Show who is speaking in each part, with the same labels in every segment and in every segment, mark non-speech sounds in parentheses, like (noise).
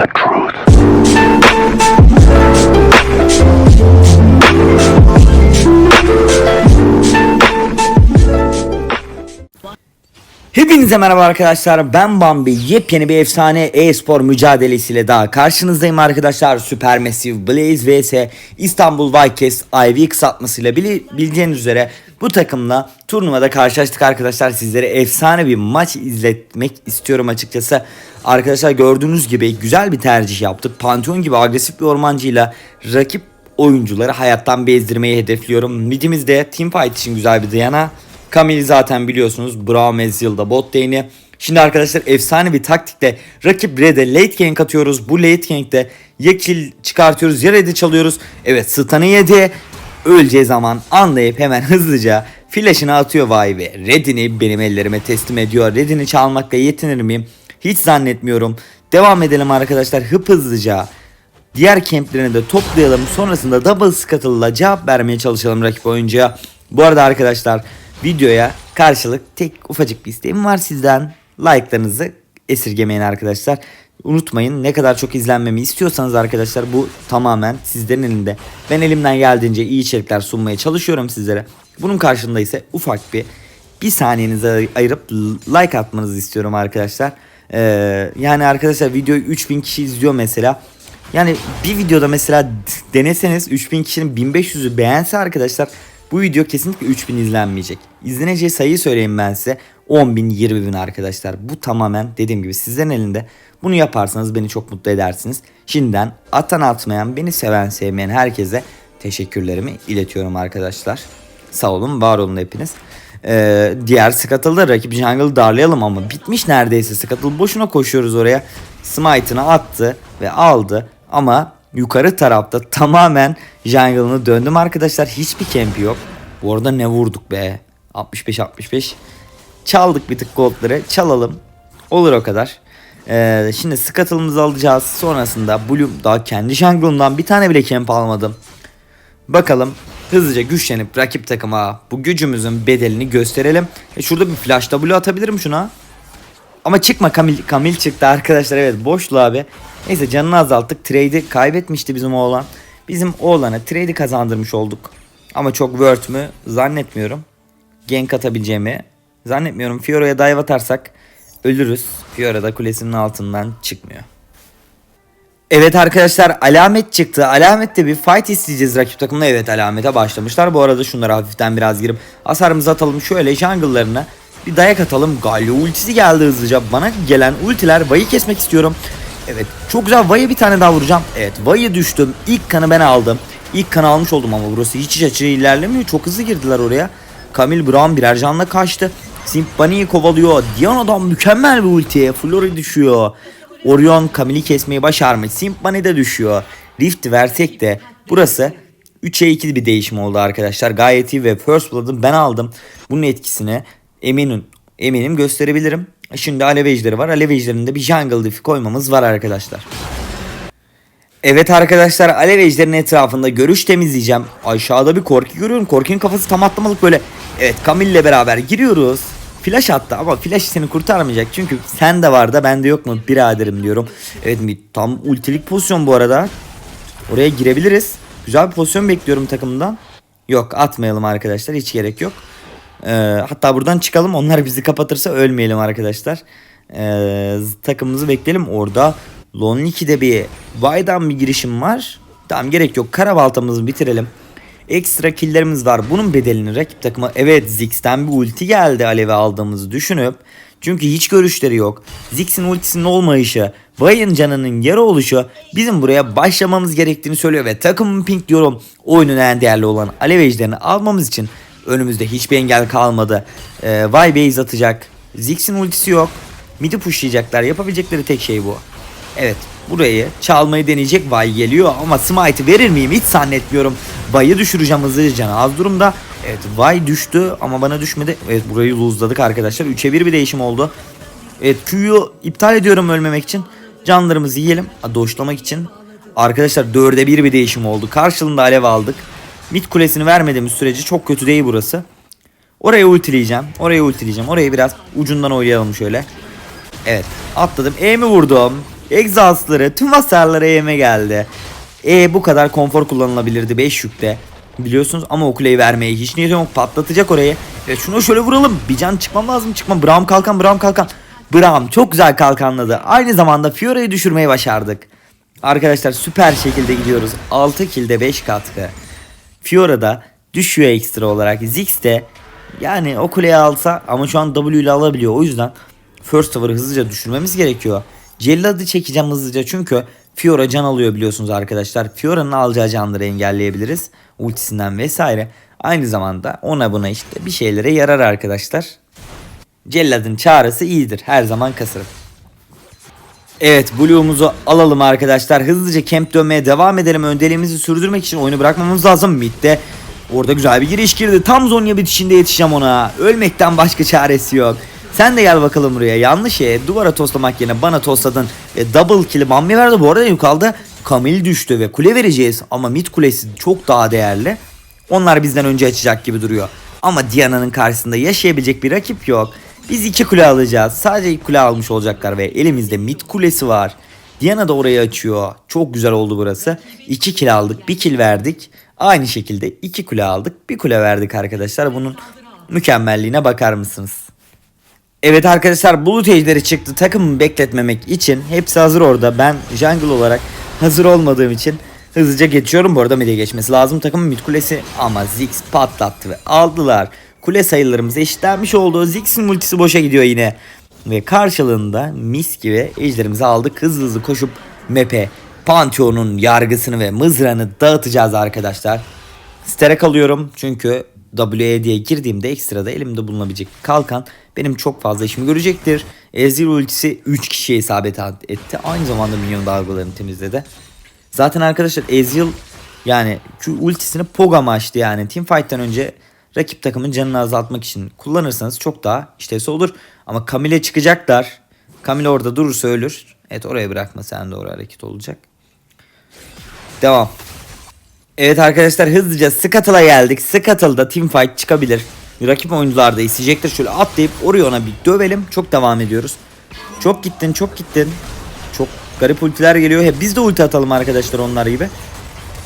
Speaker 1: the truth.
Speaker 2: Hepinize merhaba arkadaşlar. Ben Bambi. Yepyeni bir efsane e-spor mücadelesiyle daha karşınızdayım arkadaşlar. Supermassive Blaze vs. İstanbul Vikings IV kısaltmasıyla bildiğiniz üzere bu takımla turnuvada karşılaştık arkadaşlar. Sizlere efsane bir maç izletmek istiyorum açıkçası. Arkadaşlar gördüğünüz gibi güzel bir tercih yaptık. Pantheon gibi agresif bir ormancıyla rakip oyuncuları hayattan bezdirmeyi hedefliyorum. Midimizde teamfight için güzel bir Diana Kamil zaten biliyorsunuz Braum Ezreal'da bot lane'i. Şimdi arkadaşlar efsane bir taktikle rakip red'e late gank atıyoruz. Bu late gank'te ya kill çıkartıyoruz ya red'i çalıyoruz. Evet stun'ı yedi. Öleceği zaman anlayıp hemen (laughs) hızlıca flash'ını atıyor vay be. Red'ini benim ellerime teslim ediyor. Red'ini çalmakla yetinir miyim? Hiç zannetmiyorum. Devam edelim arkadaşlar hıp hızlıca. Diğer kemplerini de toplayalım. Sonrasında double scuttle'la cevap vermeye çalışalım rakip oyuncuya. Bu arada arkadaşlar videoya karşılık tek ufacık bir isteğim var sizden. Like'larınızı esirgemeyin arkadaşlar. Unutmayın ne kadar çok izlenmemi istiyorsanız arkadaşlar bu tamamen sizlerin elinde. Ben elimden geldiğince iyi içerikler sunmaya çalışıyorum sizlere. Bunun karşılığında ise ufak bir bir saniyenizi ay- ayırıp like atmanızı istiyorum arkadaşlar. Ee, yani arkadaşlar videoyu 3000 kişi izliyor mesela. Yani bir videoda mesela deneseniz 3000 kişinin 1500'ü beğense arkadaşlar bu video kesinlikle 3000 izlenmeyecek. İzleneceği sayıyı söyleyeyim ben size. 10 bin 20 bin arkadaşlar. Bu tamamen dediğim gibi sizlerin elinde. Bunu yaparsanız beni çok mutlu edersiniz. Şimdiden atan atmayan, beni seven sevmeyen herkese teşekkürlerimi iletiyorum arkadaşlar. Sağ olun, var olun hepiniz. Ee, diğer Scuttle'da rakip Jungle'ı darlayalım ama bitmiş neredeyse Scuttle. Boşuna koşuyoruz oraya. Smite'ını attı ve aldı ama yukarı tarafta tamamen Jungle'ını döndüm arkadaşlar. Hiçbir campi yok. Bu arada ne vurduk be. 65-65. Çaldık bir tık goldları. Çalalım. Olur o kadar. Ee, şimdi Scuttle'ımızı alacağız. Sonrasında Bloom daha kendi jungle'ımdan bir tane bile camp almadım. Bakalım hızlıca güçlenip rakip takıma bu gücümüzün bedelini gösterelim. E şurada bir flash W atabilirim şuna. Ama çıkma Kamil, Kamil çıktı arkadaşlar evet boşlu abi. Neyse canını azalttık. Trade'i kaybetmişti bizim oğlan. Bizim oğlana trade'i kazandırmış olduk. Ama çok worth mü zannetmiyorum. Gank atabileceğimi zannetmiyorum. Fiora'ya dive atarsak ölürüz. Fiora da kulesinin altından çıkmıyor. Evet arkadaşlar alamet çıktı. Alamette bir fight isteyeceğiz rakip takımla. Evet alamete başlamışlar. Bu arada şunları hafiften biraz girip hasarımızı atalım. Şöyle jungle'larına bir dayak atalım. Galio ultisi geldi hızlıca. Bana gelen ultiler Vay'ı kesmek istiyorum. Evet çok güzel Vay'a bir tane daha vuracağım. Evet Vay'ı düştüm. İlk kanı ben aldım. İlk kanı almış oldum ama burası hiç iç açı ilerlemiyor. Çok hızlı girdiler oraya. Camille Brown birer canla kaçtı. Simpani'yi kovalıyor. Diana'dan mükemmel bir ulti. Flori düşüyor. Orion Camille'i kesmeyi başarmış. Simpani de düşüyor. Rift versek de burası 3'e 2 bir değişim oldu arkadaşlar. Gayet iyi ve First Blood'ı ben aldım. Bunun etkisini eminim eminim gösterebilirim. Şimdi alev var. Alev ejderinde bir jungle diff'i koymamız var arkadaşlar. Evet arkadaşlar alev etrafında görüş temizleyeceğim. Aşağıda bir Korki görüyorum. Korki'nin kafası tam atlamalık böyle. Evet Camille'le beraber giriyoruz. Flash attı ama flash seni kurtarmayacak. Çünkü sen de var da bende yok mu biraderim diyorum. Evet tam ultilik pozisyon bu arada. Oraya girebiliriz. Güzel bir pozisyon bekliyorum takımdan. Yok atmayalım arkadaşlar hiç gerek yok. Ee, hatta buradan çıkalım onlar bizi kapatırsa ölmeyelim arkadaşlar. Ee, takımımızı bekleyelim orada. Lon 2'de bir Vay'dan bir girişim var. Tamam gerek yok. Karabaltamızı bitirelim. Ekstra killlerimiz var. Bunun bedelini rakip takıma evet Ziggs'ten bir ulti geldi aleve aldığımızı düşünüp çünkü hiç görüşleri yok. Ziggs'in ultisinin olmayışı, Vay'ın canının yarı oluşu bizim buraya başlamamız gerektiğini söylüyor ve takımın pink diyorum oyunun en değerli olan alev ejderini almamız için önümüzde hiçbir engel kalmadı. Ee, Vay base atacak. Ziggs'in ultisi yok. Mid'i pushlayacaklar. Yapabilecekleri tek şey bu. Evet burayı çalmayı deneyecek Vay geliyor ama Smite'ı verir miyim hiç zannetmiyorum. Vay'ı düşüreceğim hızlıca az durumda. Evet Vay düştü ama bana düşmedi. Evet burayı luzladık arkadaşlar. 3'e 1 bir değişim oldu. Evet Q'yu iptal ediyorum ölmemek için. Canlarımızı yiyelim. Doşlamak için. Arkadaşlar 4'e 1 bir değişim oldu. Karşılığında alev aldık. Mid kulesini vermediğimiz sürece çok kötü değil burası. Oraya ultileyeceğim. Oraya ultileyeceğim. Orayı biraz ucundan oynayalım şöyle. Evet atladım. E mi vurdum? Egzastları tüm hasarlara yeme geldi. E bu kadar konfor kullanılabilirdi 5 yükte. Biliyorsunuz ama o kuleyi vermeye hiç niyetim yok. Patlatacak orayı. Ve şunu şöyle vuralım. Bir can çıkmam lazım çıkmam. Braum kalkan Braum kalkan. Braum çok güzel kalkanladı. Aynı zamanda Fiora'yı düşürmeyi başardık. Arkadaşlar süper şekilde gidiyoruz. 6 kilde 5 katkı. Fiora da düşüyor ekstra olarak. Ziggs de yani o kuleyi alsa ama şu an W ile alabiliyor. O yüzden First Tower'ı hızlıca düşürmemiz gerekiyor. Cellad'ı çekeceğim hızlıca çünkü Fiora can alıyor biliyorsunuz arkadaşlar. Fiora'nın alacağı canları engelleyebiliriz. Ultisinden vesaire. Aynı zamanda ona buna işte bir şeylere yarar arkadaşlar. Cellad'ın çağrısı iyidir. Her zaman kasırım. Evet Blue'umuzu alalım arkadaşlar. Hızlıca camp dönmeye devam edelim. Öndeliğimizi sürdürmek için oyunu bırakmamız lazım. Mid'de orada güzel bir giriş girdi. Tam Zonya bitişinde yetişeceğim ona. Ölmekten başka çaresi yok. Sen de gel bakalım buraya. Yanlış ye. Duvara toslamak yerine bana tosladın. E, double kill'i Mami verdi. Bu arada yukarıda Kamil düştü ve kule vereceğiz. Ama mid kulesi çok daha değerli. Onlar bizden önce açacak gibi duruyor. Ama Diana'nın karşısında yaşayabilecek bir rakip yok. Biz iki kule alacağız. Sadece iki kule almış olacaklar ve elimizde mid kulesi var. Diana da orayı açıyor. Çok güzel oldu burası. İki kill aldık, bir kill verdik. Aynı şekilde iki kule aldık, bir kule verdik arkadaşlar. Bunun mükemmelliğine bakar mısınız? Evet arkadaşlar bulut ejderi çıktı takımı bekletmemek için hepsi hazır orada ben jungle olarak hazır olmadığım için hızlıca geçiyorum bu arada mid'e geçmesi lazım takımın mid kulesi ama Ziggs patlattı ve aldılar kule sayılarımız eşitlenmiş oldu Ziggs'in multisi boşa gidiyor yine ve karşılığında mis gibi ejderimizi aldık hızlı hızlı koşup map'e Pantheon'un yargısını ve mızrağını dağıtacağız arkadaşlar Sterek alıyorum çünkü WE diye girdiğimde ekstrada elimde bulunabilecek kalkan benim çok fazla işimi görecektir. Ezreal ultisi 3 kişiye isabet etti. Aynı zamanda minyon dalgalarını temizledi. Zaten arkadaşlar Ezreal yani şu ultisini pog amaçlı yani teamfight'tan önce rakip takımın canını azaltmak için kullanırsanız çok daha işlevsi olur. Ama Camille çıkacaklar. Camille orada durursa ölür. Evet oraya bırakma sen doğru hareket olacak. Devam. Evet arkadaşlar hızlıca Scuttle'a geldik. Scuttle'da teamfight çıkabilir. Rakip oyuncular da isteyecektir. Şöyle atlayıp Orion'a bir dövelim. Çok devam ediyoruz. Çok gittin çok gittin. Çok garip ultiler geliyor. Hep biz de ulti atalım arkadaşlar onlar gibi.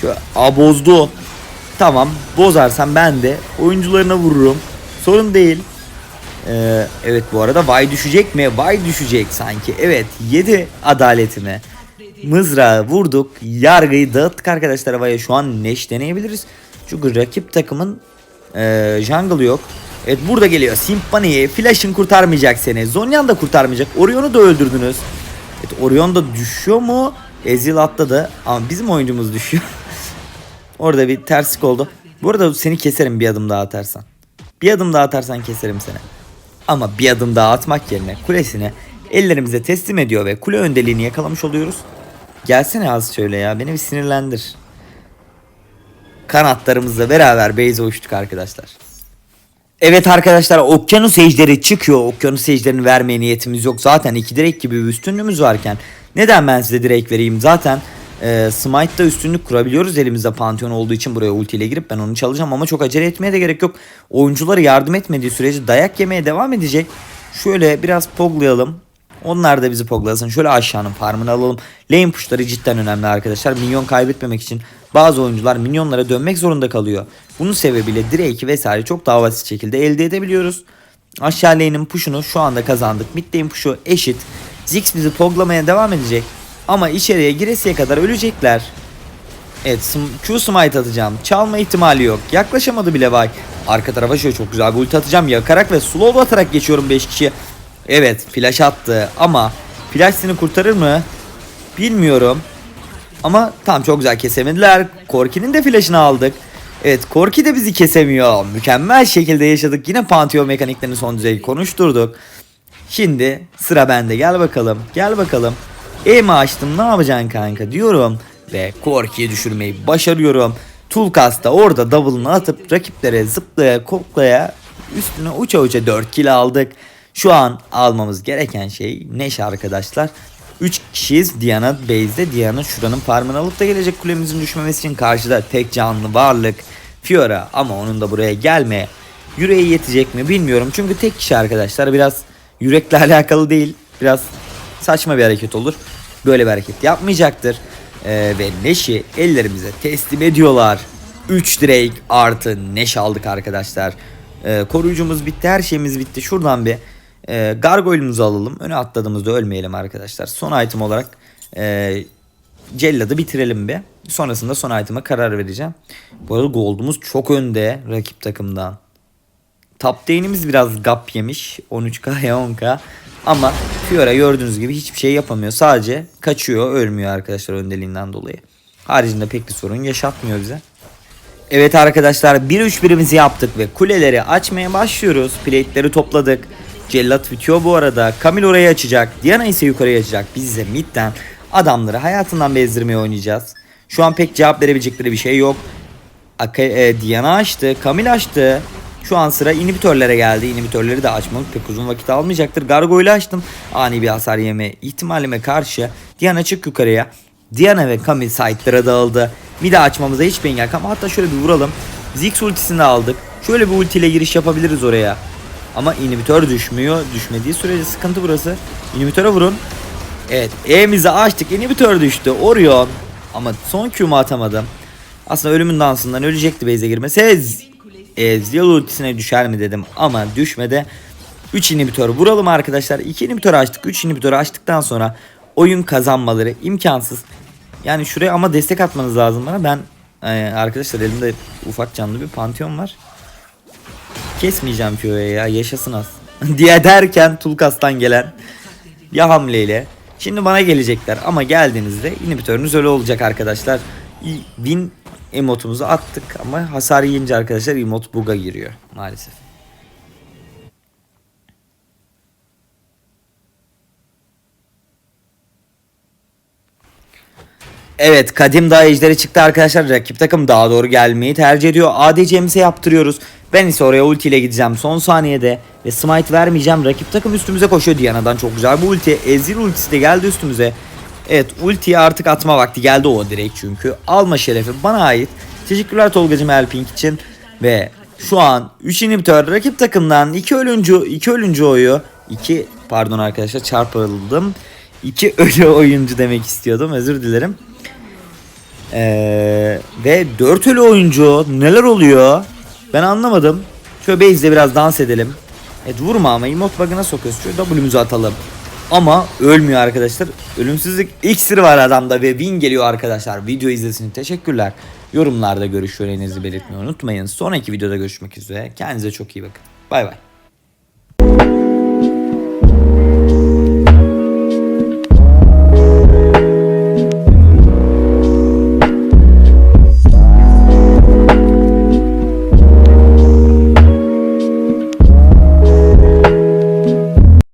Speaker 2: Şöyle, aa bozdu. Tamam bozarsam ben de oyuncularına vururum. Sorun değil. Ee, evet bu arada Vay düşecek mi? Vay düşecek sanki. Evet yedi adaletimi. Mızrağı vurduk. Yargıyı dağıttık arkadaşlar havaya. Şu an neş deneyebiliriz. Çünkü rakip takımın e, jungle yok. Evet burada geliyor. Simpani'yi. Flash'ın kurtarmayacak seni. Zonyan da kurtarmayacak. Orion'u da öldürdünüz. Evet Orion da düşüyor mu? Ezreal atladı. Ama bizim oyuncumuz düşüyor. (laughs) Orada bir terslik oldu. Bu arada seni keserim bir adım daha atarsan. Bir adım daha atarsan keserim seni. Ama bir adım daha atmak yerine kulesini ellerimize teslim ediyor ve kule öndeliğini yakalamış oluyoruz. Gelsene az şöyle ya beni bir sinirlendir. Kanatlarımızla beraber base'e uçtuk arkadaşlar. Evet arkadaşlar okyanus ejderi çıkıyor. Okyanus ejderini vermeye niyetimiz yok. Zaten iki direk gibi bir üstünlüğümüz varken. Neden ben size direkt vereyim? Zaten e, Smite'da üstünlük kurabiliyoruz elimizde Pantheon olduğu için buraya ulti ile girip ben onu çalacağım ama çok acele etmeye de gerek yok. Oyuncuları yardım etmediği sürece dayak yemeye devam edecek. Şöyle biraz poglayalım. Onlar da bizi poglasın. Şöyle aşağının farmını alalım. Lane pushları cidden önemli arkadaşlar. Minyon kaybetmemek için bazı oyuncular minyonlara dönmek zorunda kalıyor. Bunun sebebiyle Drake'i vesaire çok daha şekilde elde edebiliyoruz. Aşağı lane'in push'unu şu anda kazandık. Mid lane push'u eşit. Ziggs bizi poglamaya devam edecek. Ama içeriye giresiye kadar ölecekler. Evet Q smite atacağım. Çalma ihtimali yok. Yaklaşamadı bile Vay. Arka tarafa şöyle çok güzel bir ulti atacağım. Yakarak ve slow atarak geçiyorum 5 kişiye. Evet flash attı ama flash seni kurtarır mı? Bilmiyorum. Ama tam çok güzel kesemediler. Korki'nin de flash'ını aldık. Evet Korki de bizi kesemiyor. Mükemmel şekilde yaşadık. Yine Pantheon mekaniklerini son düzey konuşturduk. Şimdi sıra bende. Gel bakalım. Gel bakalım. Aim'i açtım ne yapacaksın kanka diyorum. Ve Korki'yi düşürmeyi başarıyorum. Tulkas da orada double'ını atıp rakiplere zıplaya koklaya üstüne uça uça 4 kill aldık. Şu an almamız gereken şey Neş arkadaşlar. 3 kişiyiz Diana base'de. Diana şuranın farmını alıp da gelecek kulemizin düşmemesi için karşıda tek canlı varlık Fiora ama onun da buraya gelmeye yüreği yetecek mi bilmiyorum. Çünkü tek kişi arkadaşlar biraz yürekle (laughs) alakalı değil. Biraz saçma bir hareket olur. Böyle bir hareket yapmayacaktır. Ee, ve Neş'i ellerimize teslim ediyorlar. 3 Drake artı Neş aldık arkadaşlar. Ee, koruyucumuz bitti her şeyimiz bitti. Şuradan bir e, gargoyle'umuzu alalım. Öne atladığımızda ölmeyelim arkadaşlar. Son item olarak e, Cellad'ı bitirelim bir. Sonrasında son item'a karar vereceğim. Bu arada gold'umuz çok önde rakip takımdan. Top lane'imiz biraz gap yemiş. 13k ya 10k. Ama Fiora gördüğünüz gibi hiçbir şey yapamıyor. Sadece kaçıyor, ölmüyor arkadaşlar öndeliğinden dolayı. Haricinde pek bir sorun yaşatmıyor bize. Evet arkadaşlar 1-3-1'imizi yaptık ve kuleleri açmaya başlıyoruz. Plate'leri topladık. Cellat bitiyor bu arada. Kamil orayı açacak. Diana ise yukarıya açacak. Biz de midden adamları hayatından bezdirmeye oynayacağız. Şu an pek cevap verebilecekleri bir şey yok. Aka, e, Diana açtı. Kamil açtı. Şu an sıra inhibitörlere geldi. İnhibitörleri de açmak pek uzun vakit almayacaktır. Gargoyle açtım. Ani bir hasar yeme ihtimalime karşı. Diana çık yukarıya. Diana ve Kamil site'lara dağıldı. Mide açmamıza hiçbir engel kalmadı. Hatta şöyle bir vuralım. Ziggs ultisini aldık. Şöyle bir ultiyle giriş yapabiliriz oraya. Ama inhibitör düşmüyor. Düşmediği sürece sıkıntı burası. İnhibitöre vurun. Evet E'mizi açtık. İnhibitör düştü. Orion. Ama son Q'mu atamadım. Aslında ölümün dansından ölecekti base'e girmesi. Ez, Ezreal ultisine düşer mi dedim ama düşmedi. 3 inhibitör vuralım arkadaşlar. 2 inhibitör açtık. 3 inhibitör açtıktan sonra oyun kazanmaları imkansız. Yani şuraya ama destek atmanız lazım bana. Ben e, arkadaşlar elimde ufak canlı bir pantheon var. Kesmeyeceğim Fio'ya ya yaşasın az. (laughs) diye derken Tulkas'tan gelen ya hamleyle. Şimdi bana gelecekler ama geldiğinizde inhibitörünüz öyle olacak arkadaşlar. Win emotumuzu attık ama hasar yiyince arkadaşlar emot bug'a giriyor maalesef. Evet Kadim Dağ ejderi çıktı arkadaşlar. Rakip takım daha doğru gelmeyi tercih ediyor. ADC'mize yaptırıyoruz. Ben ise oraya ulti ile gideceğim son saniyede. Ve smite vermeyeceğim. Rakip takım üstümüze koşuyor Diana'dan. Çok güzel bu ulti. Ezreal ultisi de geldi üstümüze. Evet ultiyi artık atma vakti geldi o direkt çünkü. Alma şerefi bana ait. Teşekkürler Tolgacım Elpink için. Ve şu an 3 inhibitor rakip takımdan 2 ölüncü 2 ölüncü oyu 2 pardon arkadaşlar çarpıldım. 2 (laughs) ölü oyuncu demek istiyordum. Özür dilerim. Ee, ve 4 ölü oyuncu neler oluyor? Ben anlamadım. Şöyle base'de biraz dans edelim. Evet vurma ama emote bug'ına sokuyoruz. Şöyle W'muzu atalım. Ama ölmüyor arkadaşlar. Ölümsüzlük iksiri var adamda ve win geliyor arkadaşlar. Video izlesiniz teşekkürler. Yorumlarda görüşlerinizi belirtmeyi unutmayın. Sonraki videoda görüşmek üzere. Kendinize çok iyi bakın. Bay bay.